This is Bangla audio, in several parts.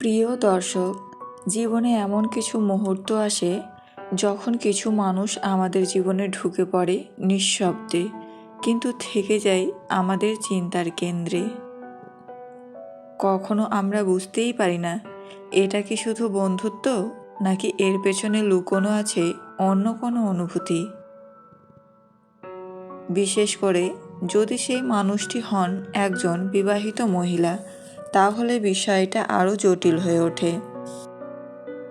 প্রিয় দর্শক, জীবনে এমন কিছু মুহূর্ত আসে যখন কিছু মানুষ আমাদের জীবনে ঢুকে পড়ে নিঃশব্দে, কিন্তু থেকে যায় আমাদের চিন্তার কেন্দ্রে। কখনো আমরা বুঝতেই পারি না, এটা কি শুধু বন্ধুত্ব, নাকি এর পেছনে লুকোনো আছে অন্য কোনো অনুভূতি? বিশেষ করে যদি সেই মানুষটি হন একজন বিবাহিত মহিলা তাহলে বিষয়টা আরও জটিল হয়ে ওঠে।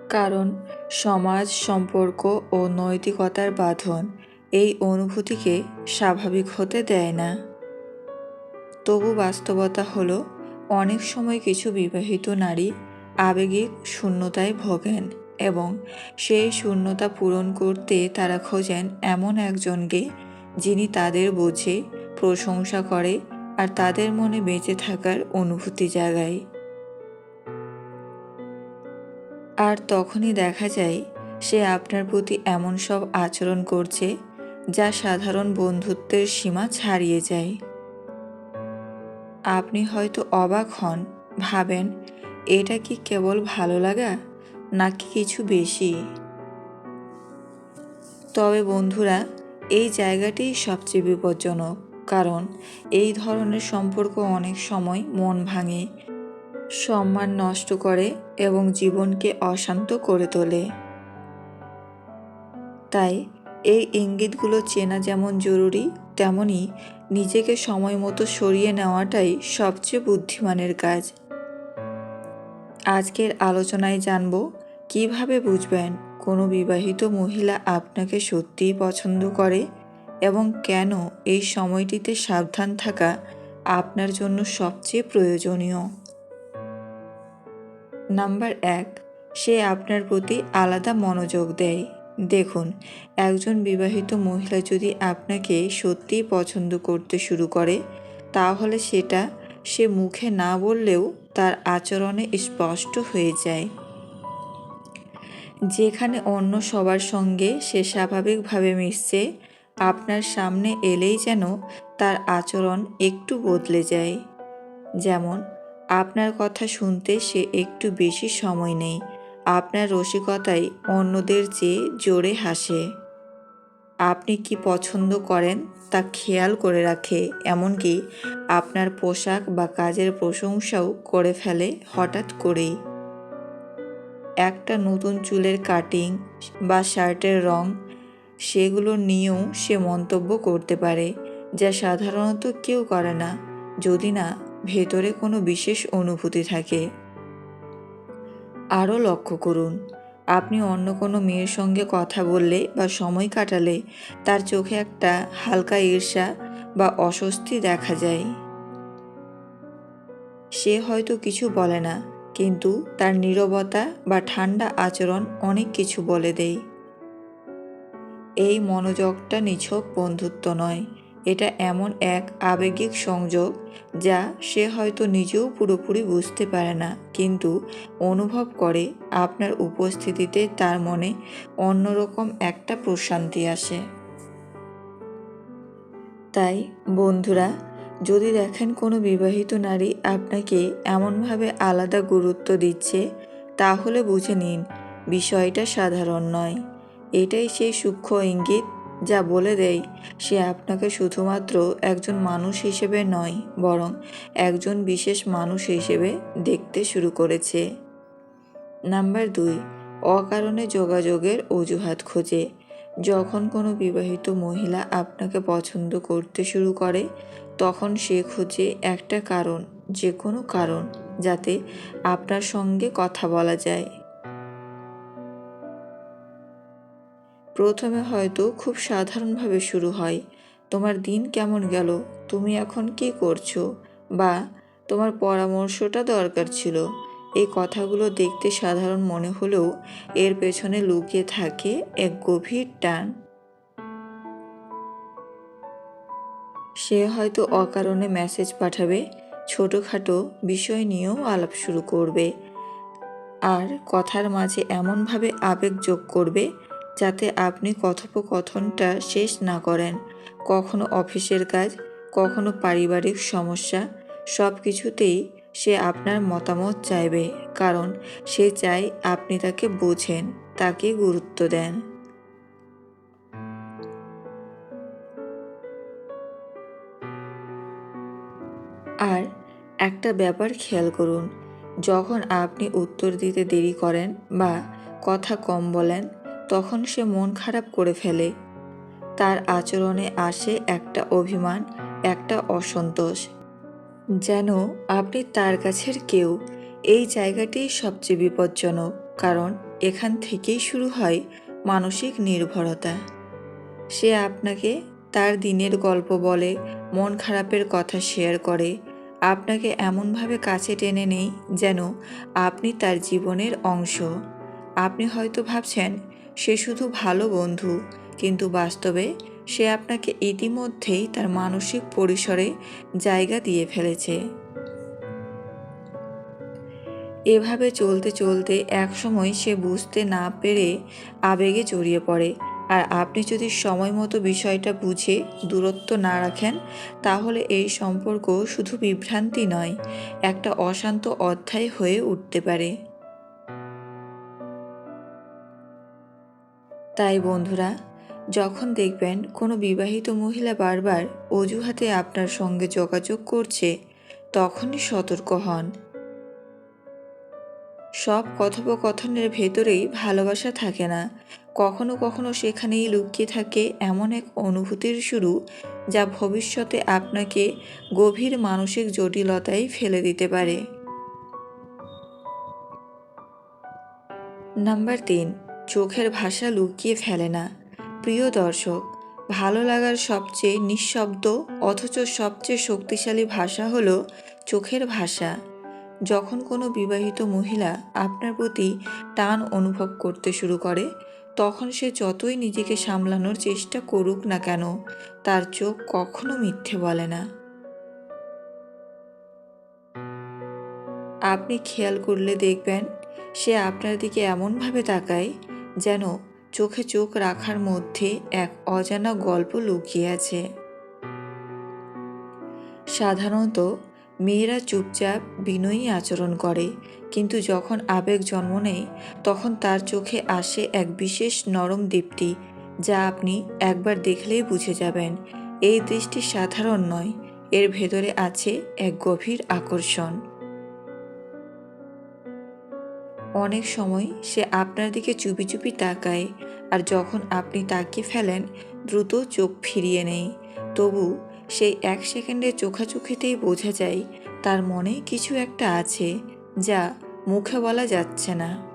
কারণ সমাজ, সম্পর্ক ও নৈতিকতার বাঁধন এই অনুভূতিকে স্বাভাবিক হতে দেয় না। তবু বাস্তবতা হলো, অনেক সময় কিছু বিবাহিত নারী আবেগিক শূন্যতায় ভোগেন এবং সেই শূন্যতা পূরণ করতে তারা খোঁজেন এমন একজনকে যিনি তাদের বোঝে, প্রশংসা করে আর তাদের মনে বেঁচে থাকার অনুভূতি জাগায় আর তখনই দেখা যায়, সে আপনার প্রতি এমন সব আচরণ করছে, যা সাধারণ বন্ধুত্বের সীমা ছাড়িয়ে যায়। আপনি হয়তো অবাক হন, ভাবেন, এটা কি কেবল ভালো লাগা, নাকি কিছু বেশি? তবে বন্ধুরা, এই জায়গাটি সবচেয়ে বিপজ্জনক। কারণ এই ধরনের সম্পর্ক অনেক সময় মন ভাঙে, সম্মান নষ্ট করে এবং জীবনকে অশান্ত করে তোলে। তাই এই ইঙ্গিতগুলো চেনা যেমন জরুরি, তেমনি নিজেকে সময় মতো সরিয়ে নেওয়াটাই সবচেয়ে বুদ্ধিমানের কাজ। আজকের আলোচনায় জানব, কীভাবে বুঝবেন কোনো বিবাহিত মহিলা আপনাকে সত্যিই পছন্দ করে? এবং কেন এই সময়টিতে সাবধান থাকা আপনার জন্য সবচেয়ে প্রয়োজনীয়? নাম্বার এক, সে আপনার প্রতি আলাদা মনোযোগ দেয়। দেখুন, একজন বিবাহিত মহিলা যদি আপনাকে সত্যিই পছন্দ করতে শুরু করে, তাহলে সেটা সে মুখে না বললেও তার আচরণে স্পষ্ট হয়ে যায়। যেখানে অন্য সবার সঙ্গে সে স্বাভাবিকভাবে মিশছে আপনার সামনে এলেই যেন তার আচরণ একটু বদলে যায়। যেমন, আপনার কথা শুনতে সে একটু বেশি সময় নেই। আপনার রসিকতায় অন্যদের চেয়ে জোরে হাসে। আপনি কি পছন্দ করেন তা খেয়াল করে রাখে, এমনকি আপনার পোশাক বা কাজের প্রশংসাও করে ফেলে হঠাৎ করেই। একটা নতুন চুলের কাটিং বা শার্টের রং সেগুলো নিয়েও সে মন্তব্য করতে পারে, যা সাধারণত কেউ করে না, যদি না ভেতরে কোনো বিশেষ অনুভূতি থাকে। আরও লক্ষ্য করুন, আপনি অন্য কোনো মেয়ের সঙ্গে কথা বললে বা সময় কাটালে তার চোখে একটা হালকা ঈর্ষা বা অস্বস্তি দেখা যায়। সে হয়তো কিছু বলে না, কিন্তু তার নীরবতা বা ঠান্ডা আচরণ অনেক কিছু বলে দেয়। এই মনোযোগটা নিছক বন্ধুত্ব নয়। এটা এমন এক আবেগিক সংযোগ যা সে হয়তো নিজেও পুরোপুরি বুঝতে পারে না, কিন্তু অনুভব করে আপনার উপস্থিতিতে তার মনে অন্যরকম একটা প্রশান্তি আসে। তাই, বন্ধুরা, যদি দেখেন কোনো বিবাহিত নারী আপনাকে এমনভাবে আলাদা গুরুত্ব দিচ্ছে, তাহলে বুঝে নিন, বিষয়টা সাধারণ নয়। এটাই সেই সূক্ষ্ম ইঙ্গিত যা বলে দেয়, সে আপনাকে শুধুমাত্র একজন মানুষ হিসেবে নয়, বরং একজন বিশেষ মানুষ হিসেবে দেখতে শুরু করেছে। নাম্বার দুই, অকারণে যোগাযোগের অজুহাত খোঁজে। যখন কোনো বিবাহিত মহিলা আপনাকে পছন্দ করতে শুরু করে, তখন সে খোঁজে একটা কারণ যে কোনো কারণ, যাতে আপনার সঙ্গে কথা বলা যায়। প্রথমে হয়তো খুব সাধারণভাবে শুরু হয়। তোমার দিন কেমন গেল? তুমি এখন কি করছ? বা, তোমার পরামর্শটা দরকার ছিল। এই কথাগুলো দেখতে সাধারণ মনে হলেও এর পেছনে লুকিয়ে থাকে এক গভীর টান। সে হয়তো অকারণে মেসেজ পাঠাবে, ছোটোখাটো বিষয় নিয়েও আলাপ শুরু করবে, আর কথার মাঝে এমনভাবে আবেগ যোগ করবে যাতে আপনি কথোপকথনটা শেষ না করেন। কখনো অফিসের কাজ, কখনো পারিবারিক সমস্যা, সব কিছুতেই সে আপনার মতামত চাইবে, কারণ সে চায় আপনি তাকে বোঝেন, তাকে গুরুত্ব দেন। আর একটা ব্যাপার খেয়াল করুন, যখন আপনি উত্তর দিতে দেরি করেন বা কথা কম বলেন তখন সে মন খারাপ করে ফেলে। তার আচরণে আসে একটা অভিমান, একটা অসন্তোষ। যেন আপনি তার কাছের কেউ, এই জায়গাটি সবচেয়ে বিপজ্জনক, কারণ এখান থেকেই শুরু হয় মানসিক নির্ভরতা। সে আপনাকে তার দিনের গল্প বলে, মন খারাপের কথা শেয়ার করে। আপনাকে এমনভাবে কাছে টেনে নেই যেন আপনি তার জীবনের অংশ। আপনি হয়তো ভাবছেন সে শুধু ভালো বন্ধু, কিন্তু বাস্তবে সে আপনাকে ইতিমধ্যেই তার মানসিক পরিসরে জায়গা দিয়ে ফেলেছে। এভাবে চলতে চলতে একসময় সে বুঝতে না পেরে আবেগে জড়িয়ে পড়ে। আর আপনি যদি সময় মতো বিষয়টা বুঝে দূরত্ব না রাখেন, তাহলে এই সম্পর্ক শুধু বিভ্রান্তি নয়, একটা অশান্ত অধ্যায় হয়ে উঠতে পারে। তাই বন্ধুরা, যখন দেখবেন কোনো বিবাহিত মহিলা বারবার অজুহাতে আপনার সঙ্গে যোগাযোগ করছে, তখনই সতর্ক হন। সব কথোপকথনের ভেতরেই ভালোবাসা থাকে না। কখনো কখনো সেখানেই লুকিয়ে থাকে এমন এক অনুভূতির শুরু, যা ভবিষ্যতে আপনাকে গভীর মানসিক জটিলতায় ফেলে দিতে পারে। নাম্বার তিন চোখের ভাষা লুকিয়ে ফেলে না। প্রিয় দর্শক, ভালো লাগার সবচেয়ে নিঃশব্দ অথচ সবচেয়ে শক্তিশালী ভাষা হলো চোখের ভাষা। যখন কোনো বিবাহিত মহিলা আপনার প্রতি টান অনুভব করতে শুরু করে, তখন সে যতই নিজেকে সামলানোর চেষ্টা করুক না কেন, তার চোখ কখনো মিথ্যে বলে না। আপনি খেয়াল করলে দেখবেন, সে আপনার দিকে এমনভাবে তাকায় যেন চোখে চোখ রাখার মধ্যে এক অজানা গল্প লুকিয়ে আছে। সাধারণত মেয়েরা চুপচাপ বিনয়ী আচরণ করে, কিন্তু যখন আবেগ জন্ম নেয়, তখন তার চোখে আসে এক বিশেষ নরম দীপ্তি, যা আপনি একবার দেখলেই বুঝে যাবেন। এই দৃষ্টি সাধারণ নয়, এর ভেতরে আছে এক গভীর আকর্ষণ। অনেক সময় সে আপনার দিকে চুপি চুপি তাকায় আর যখন আপনি তাকিয়ে ফেলেন, দ্রুত চোখ ফিরিয়ে নেয়। তবু সেই এক সেকেন্ডের চোখাচোখিতেই বোঝা যায়, তার মনে কিছু একটা আছে যা মুখে বলা যাচ্ছে না।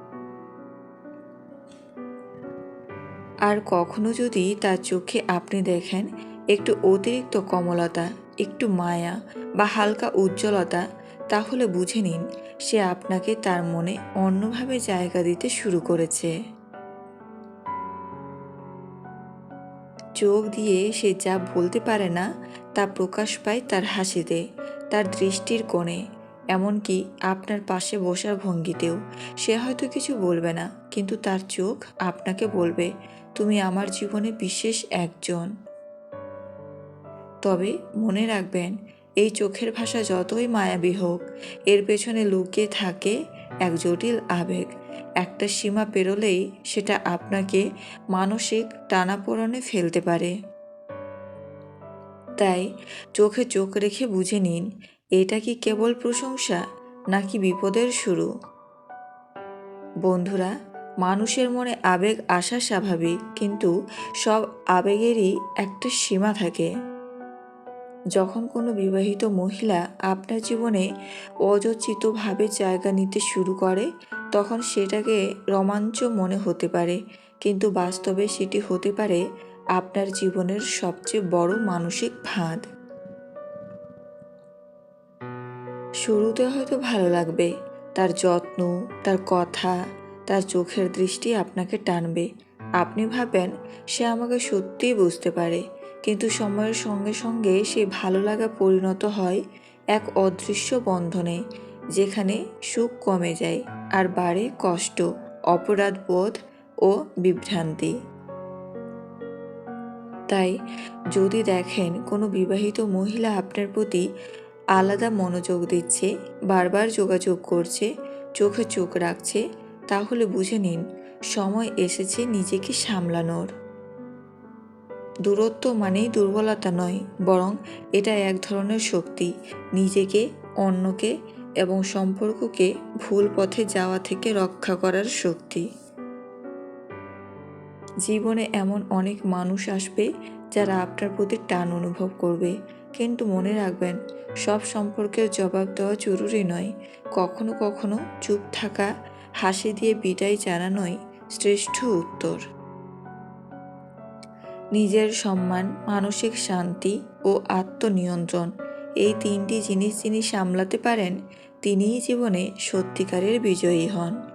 আর কখনো যদি তার চোখে আপনি দেখেন, একটু অতিরিক্ত কমলতা, একটু মায়া বা হালকা উজ্জ্বলতা তাহলে বুঝে নিন, সে আপনাকে তার মনে অন্যভাবে জায়গা দিতে শুরু করেছে। চোখ দিয়ে সে যা বলতে পারে না, তা প্রকাশ পায় তার হাসিতে, তার দৃষ্টির কোণে। এমনকি আপনার পাশে বসার ভঙ্গিতেও। সে হয়তো কিছু বলবে না, কিন্তু তার চোখ আপনাকে বলবে, তুমি আমার জীবনে বিশেষ একজন। তবে মনে রাখবেন এই চোখের ভাষা যতই মায়াবী হোক, এর পেছনে লুকিয়ে থাকে এক জটিল আবেগ। একটা সীমা পেরোলেই সেটা আপনাকে মানসিক টানাপোড়নে ফেলতে পারে। তাই চোখে চোখ রেখে বুঝে নিন, এটা কি কেবল প্রশংসা নাকি বিপদের শুরু? বন্ধুরা, মানুষের মনে আবেগ আসা স্বাভাবিক, কিন্তু সব আবেগেরই একটা সীমা থাকে। যখন কোনো বিবাহিত মহিলা আপনার জীবনে অযচিতভাবে জায়গা নিতে শুরু করে, তখন সেটাকে রোমাঞ্চ মনে হতে পারে। কিন্তু বাস্তবে সেটি হতে পারে আপনার জীবনের সবচেয়ে বড় মানসিক ফাঁদ। শুরুতে হয়তো ভালো লাগবে। তার যত্ন, তার কথা, তার চোখের দৃষ্টি আপনাকে টানবে। আপনি ভাবেন, সে আমাকে সত্যিই বুঝতে পারে। কিন্তু সময়ের সঙ্গে সঙ্গে সে ভালো লাগা পরিণত হয় এক অদৃশ্য বন্ধনে, যেখানে সুখ কমে যায় আর বাড়ে কষ্ট অপরাধ বোধ ও বিভ্রান্তি। তাই যদি দেখেন কোনো বিবাহিত মহিলা আপনার প্রতি আলাদা মনোযোগ দিচ্ছে, বারবার যোগাযোগ করছে, চোখে চোখ রাখছে, তাহলে বুঝে নিন, সময় এসেছে নিজেকে সামলানোর। দূরত্ব মানেই দুর্বলতা নয়, বরং এটা এক ধরনের শক্তি। নিজেকে, অন্যকে এবং সম্পর্ককে ভুল পথে যাওয়া থেকে রক্ষা করার শক্তি। জীবনে এমন অনেক মানুষ আসবে যারা আপনার প্রতি টান অনুভব করবে। কিন্তু মনে রাখবেন, সব সম্পর্কের জবাব দেওয়া জরুরি নয়। কখনো কখনো চুপ থাকা, হাসি দিয়ে বিদায় জানানোই শ্রেষ্ঠ উত্তর। নিজের সম্মান, মানসিক শান্তি ও আত্মনিয়ন্ত্রণ, এই তিনটি জিনিস যিনি সামলাতে পারেন, তিনিই জীবনে সত্যিকারের বিজয়ী হন।